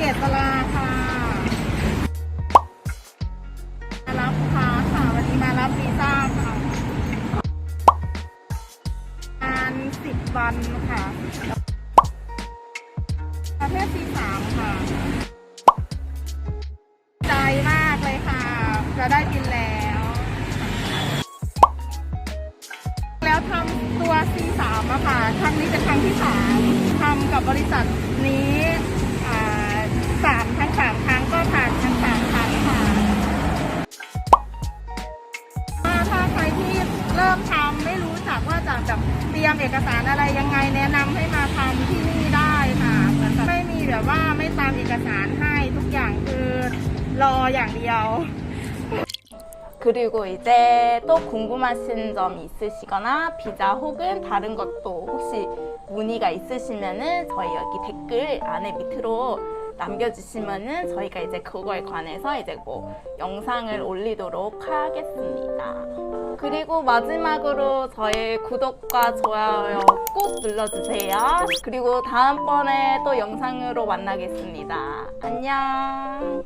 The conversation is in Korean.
ษตราค่ะมารับลูกค้าค่ะ วันนี้มารับวีซ่าค่ะงานสิบวันค่ะประเทศที่สามค่ะ ใจมากเลยค่ะ จะได้บินแล้ว แล้วทำตัว C3 อะค่ะ ครั้งนี้เป็นครั้งที่3ทำกับบริษัทนี้ รียมเอกสารอะไรยังไงแนะนำให้มาทำที่นี่ได้ค่ะไม่มีแบบว่าไม่ตามเอกสารให้ทุกอย่างคือรออย่างเดียว 그리고 이제 또 궁금하신 점 있으시거나 비자 혹은 다른 것도 혹시 문의가 있으시면은 저희 여기 댓글 안에 밑으로 남겨주시면은 저희가 이제 그거에 관해서 이제 뭐 영상을 올리도록 하겠습니다. 그리고 마지막으로 저희 구독과 좋아요 꼭 눌러주세요. 그리고 다음번에 또 영상으로 만나겠습니다. 안녕.